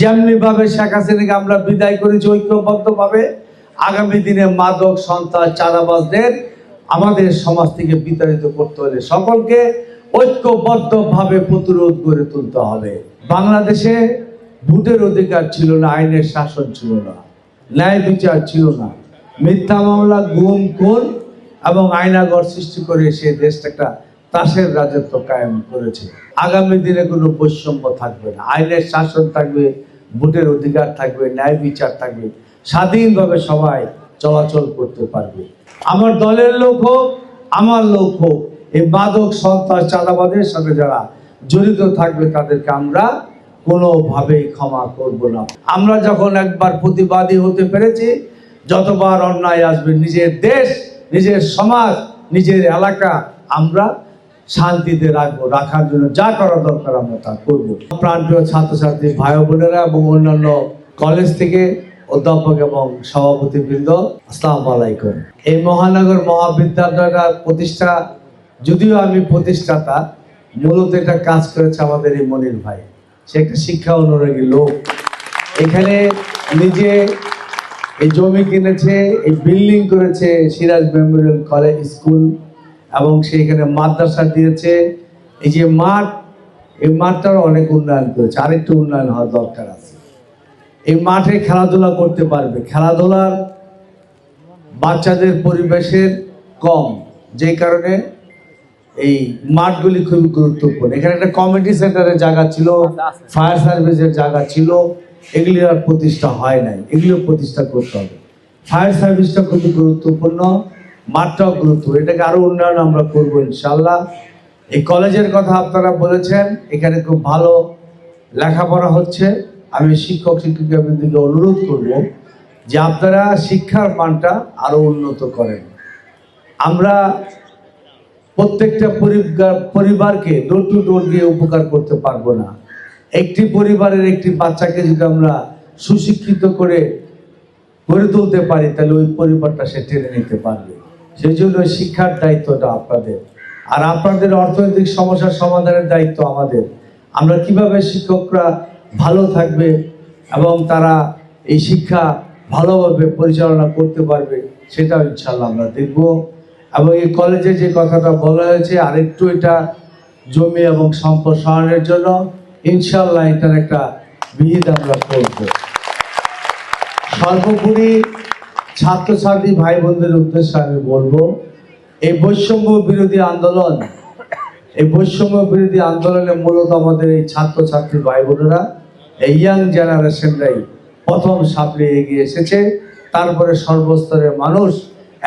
যেমনি ভাবে শেখ হাসিনাকে আমরা বিদায় করেছি, ঐক্যবদ্ধভাবে, আগামী দিনে মাদক, সন্ত্রাস, চাঁদাবাজদের আমাদের সমাজ থেকে বিতাড়িত করতে হলে সকলকে ঐক্যবদ্ধভাবে প্রতিরোধ গড়ে তুলতে হবে। বাংলাদেশে ভোটের অধিকার ছিল না, আইনের শাসন ছিল না, ন্যায় বিচার ছিল না। মিথ্যা মামলা, গুম, খুন এবং আইনাগর সৃষ্টি করে সে দেশটা একটা তাসের রাজত্ব কায়েম করেছে। আগামী দিনে কোনো বৈষম্য থাকবে না, আইনের শাসন থাকবে ভোটের অধিকার থাকবে, ন্যায় বিচার থাকবে, স্বাধীনভাবে সবাই চলাচল করতে পারবে। আমার দলের লোক হোক, আমার লোক হোক, এই মাদক সন্ত্রাস চাঁদাবাদের সাথে যারা জড়িত থাকবে, তাদেরকে আমরা কোনোভাবেই ক্ষমা করব না। আমরা যখন একবার প্রতিবাদী হতে পেরেছি, যতবার অন্যায় আসবে, নিজের দেশ, নিজের সমাজ, নিজের এলাকা, আমরা শান্তিতে রাখব, রাখার জন্য যা করা দরকার আমরা তা করব। প্রাণপ্রিয় ছাত্রছাত্রী ভাই বোনেরা এবং অন্যান্য কলেজ থেকে অধ্যাপক এবং সভাপতি বৃন্দ আসসালাম আলাইকুম। এই মহানগর মহাবিদ্যালয়টার প্রতিষ্ঠা, যদিও আমি প্রতিষ্ঠাতা, মূলত এটা কাজ করেছে আমাদের এই মনির ভাই। সে একটা শিক্ষা অনুরাগী লোক। এখানে নিজে এই জমি কিনেছে, এই বিল্ডিং করেছে সিরাজ মেমোরিয়াল কলেজ স্কুল। এবং সে এখানে মাদ্রাসা দিয়েছে। এই যে মাঠ, এই মাঠটার অনেক উন্নয়ন করেছে। আরেকটু উন্নয়ন হওয়ার দরকার আছে। এই মাঠে খেলাধুলা করতে পারবে। খেলাধুলার বাচ্চাদের পরিবেশের কম যে কারণে এই মাঠগুলি খুবই গুরুত্বপূর্ণ। এখানে একটা কমিটি সেন্টারের জায়গা ছিল ফায়ার সার্ভিসের জায়গা ছিল। এগুলি আর প্রতিষ্ঠা হয় নাই। এগুলিও প্রতিষ্ঠা করতে হবে। ফায়ার সার্ভিসটা খুবই গুরুত্বপূর্ণ। মাঠটাও গুরুত্বপূর্ণ এটাকে আরও উন্নয়ন আমরা করব ইনশাল্লাহ। এই কলেজের কথা আপনারা বলেছেন, এখানে খুব ভালো লেখাপড়া হচ্ছে। আমি শিক্ষক শিক্ষিকাবৃন্দকে অনুরোধ করব যে আপনারা শিক্ষার মানটা আরও উন্নত করেন। আমরা প্রত্যেকটা পরিবার- পরিবারকে ডোর টু ডোর দিয়ে উপকার করতে পারব না। একটি পরিবারের একটি বাচ্চাকে যদি আমরা সুশিক্ষিত করে গড়ে তুলতে পারি, তাহলে ওই পরিবারটা সে টেনে নিতে পারবে। সেই জন্য শিক্ষার দায়িত্বটা আপনাদের। আর আপনাদের অর্থনৈতিক সমস্যার সমাধানের দায়িত্ব আমাদের। আমরা কীভাবে শিক্ষকরা ভালো থাকবে এবং তারা এই শিক্ষা ভালোভাবে পরিচালনা করতে পারবে, সেটাও ইনশাল্লাহ আমরা দেখব। এবং এই কলেজে যে কথাটা বলা হয়েছে, আরেকটু এটা জমি এবং সম্প্রসারণের জন্য ইনশাল্লাহ এটার একটা বিহিত আমরা করব। সর্বোপরি ছাত্রছাত্রী ভাই বোনদের উদ্দেশ্যে আমি বলব, এই বৈষম্য বিরোধী আন্দোলন, এই বৈষম্য বিরোধী আন্দোলনে মূলত আমাদের এই ছাত্রছাত্রী ভাই বোনেরা এই ইয়াং জেনারেশনরাই প্রথম সামনে এগিয়ে এসেছে। তারপরে সর্বস্তরের মানুষ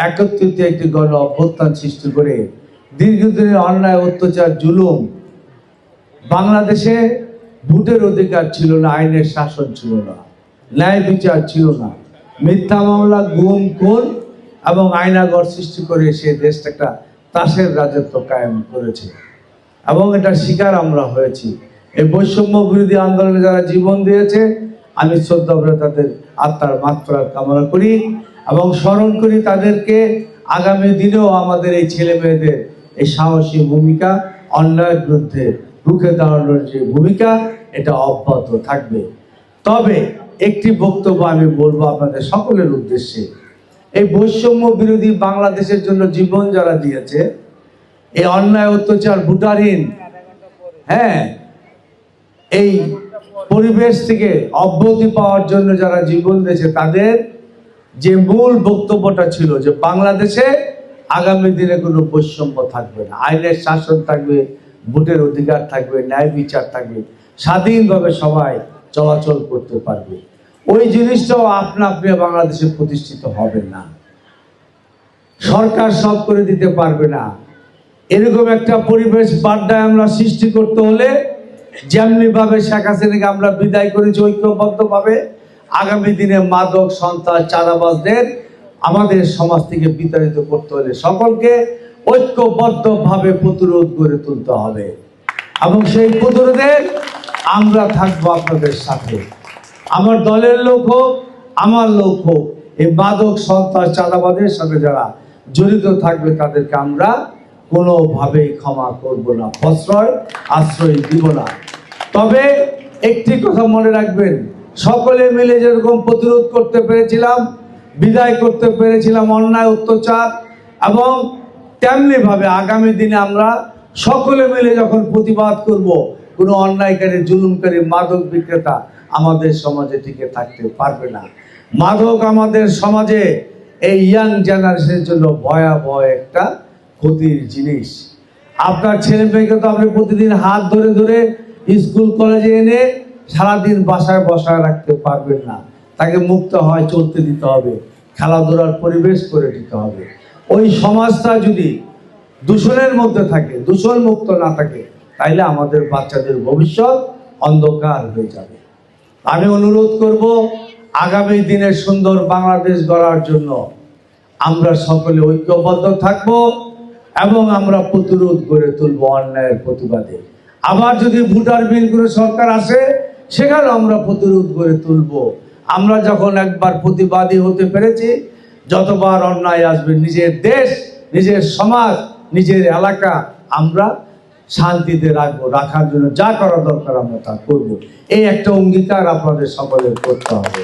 একত্রিত একটি গণ অভ্যুত্থান সৃষ্টি করে দীর্ঘদিনের অন্যায়, অত্যাচার, জুলুম বাংলাদেশে ভোটের অধিকার ছিল না, আইনের শাসন ছিল না, ন্যায় বিচার ছিল না। মিথ্যা মামলা, গুম, খুন এবং আইনাগর সৃষ্টি করে সে দেশটা একটা তাসের রাজত্ব কায়েম করেছে। এবং এটার শিকার আমরা হয়েছি। এই বৈষম্য বিরোধী আন্দোলনে যারা জীবন দিয়েছে, আমি শ্রদ্ধা করে তাদের আত্মার মাত্রার কামনা করি এবং স্মরণ করি তাদেরকে আগামী দিনেও আমাদের এই ছেলে মেয়েদের এই সাহসী ভূমিকা, অন্যায়ের বিরুদ্ধে রুখে দাঁড়ানোর যে ভূমিকা, এটা অব্যাহত থাকবে। তবে একটি বক্তব্য আমি বলব আপনাদের সকলের উদ্দেশ্যে। এই বৈষম্য বিরোধী বাংলাদেশের জন্য জীবন যারা দিয়েছে, এই অন্যায়, অত্যাচার, ভুটারহীন হ্যাঁ এই পরিবেশ থেকে অব্যাহতি পাওয়ার জন্য যারা জীবন দিয়েছে, তাদের যে মূল বক্তব্যটা ছিল যে বাংলাদেশে আগামী দিনে কোনো বৈষম্য থাকবে না। আইনের শাসন থাকবে, ভোটের অধিকার থাকবে, ন্যায় বিচার থাকবে। স্বাধীনভাবে সবাই চলাচল করতে পারবে। ওই জিনিসটাও আপনা আপনি বাংলাদেশে প্রতিষ্ঠিত হবে না। সরকার সব করে দিতে পারবে না। এরকম একটা পরিবেশ বাড্ডায় আমরা সৃষ্টি করতে হলে যেমনি ভাবে শেখ হাসিনাকে আমরা বিদায় করেছি ঐক্যবদ্ধভাবে, আগামী দিনে মাদক, সন্ত্রাস, চাঁদাবাজদের আমাদের সমাজ থেকে বিতাড়িত করতে হলে সকলকে ঐক্যবদ্ধভাবে প্রতিরোধ করে তুলতে হবে। এবং সেই প্রতিরোধে আমরা থাকব আপনাদের সাথে। আমার দলের লোক হোক, আমার লোক হোক, এই মাদক সন্ত্রাস চাঁদাবাদের সাথে যারা জড়িত থাকবে, তাদেরকে আমরা কোনোভাবেই ক্ষমা করব না, প্রশ্রয়, আশ্রয় দিব না। তবে একটি কথা মনে রাখবেন, সকলে মিলে যেরকম প্রতিরোধ করতে পেরেছিলাম, বিদায় করতে পেরেছিলাম অন্যায়, অত্যাচার, এবং তেমনিভাবে আগামী দিনে আমরা সকলে মিলে যখন প্রতিবাদ করব কোনো অন্যায়কারী, জুলুমকারী, মাদক বিক্রেতা আমাদের সমাজে টিকে থাকতে পারবে না। মাদক আমাদের সমাজে এই ইয়াং জেনারেশনের জন্য ভয়াবহ একটা ক্ষতির জিনিস। আপনার ছেলে মেয়েকে তো আপনি প্রতিদিন হাত ধরে ধরে স্কুল, কলেজে এনে সারাদিন বাসায় বসায় রাখতে পারবেন না। তাকে মুক্ত হয় চলতে দিতে হবে, খেলাধুলার পরিবেশ করে দিতে হবে। ওই সমাজটা যদি দূষণের মধ্যে থাকে দূষণ মুক্ত না থাকে তাইলে আমাদের বাচ্চাদের ভবিষ্যৎ অন্ধকার হয়ে যাবে। আমি অনুরোধ করব, আগামী দিনের সুন্দর বাংলাদেশ গড়ার জন্য আমরা সকলে ঐক্যবদ্ধ থাকব এবং আমরা প্রতিরোধ গড়ে তুলব অন্যায়ের প্রতিবাদে। আবার যদি ভোটার বিল করে সরকার আসে সেখানে আমরা প্রতিরোধ গড়ে তুলব। আমরা যখন একবার প্রতিবাদী হতে পেরেছি, যতবার অন্যায় আসবে, নিজের দেশ, নিজের সমাজ, নিজের এলাকা, আমরা শান্তিতে রাখব, রাখার জন্য যা করা দরকার আমরা তা করব। এই একটা অঙ্গীকার আপনাদের সকলের করতে হবে।